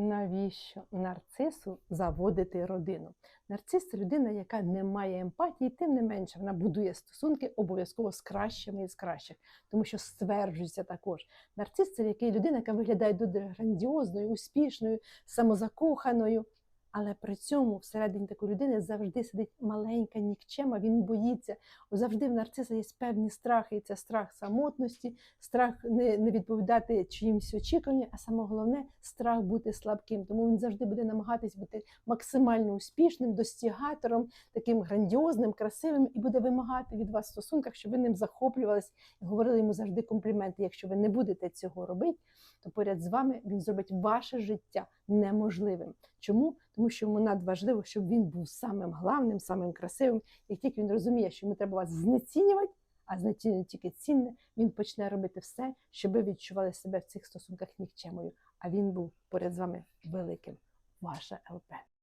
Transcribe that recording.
Навіщо нарцису заводити родину? Нарцис це людина, яка не має емпатії, тим не менше вона будує стосунки обов'язково з кращими і з кращих, тому що стверджується також. Нарцис це який людина, яка виглядає дуже грандіозною, успішною, самозакоханою. Але при цьому всередині такої людини завжди сидить маленька нікчема, він боїться. Завжди в нарциса є певні страхи, і це страх самотності, страх не, не відповідати чиїмсь очікуванням, а саме головне страх бути слабким. Тому він завжди буде намагатись бути максимально успішним, достігатором, таким грандіозним, красивим, і буде вимагати від вас в стосунках, щоб ви ним захоплювались і говорили йому завжди компліменти. Якщо ви не будете цього робити, то поряд з вами він зробить ваше життя неможливим. Чому? Тому що йому надважливо, щоб він був самим главним, самим красивим. Як тільки він розуміє, що йому треба вас знецінювати, а знецінювати тільки цінне, він почне робити все, щоб ви відчували себе в цих стосунках нікчемою. А він був поряд з вами великим. Ваша ЛП.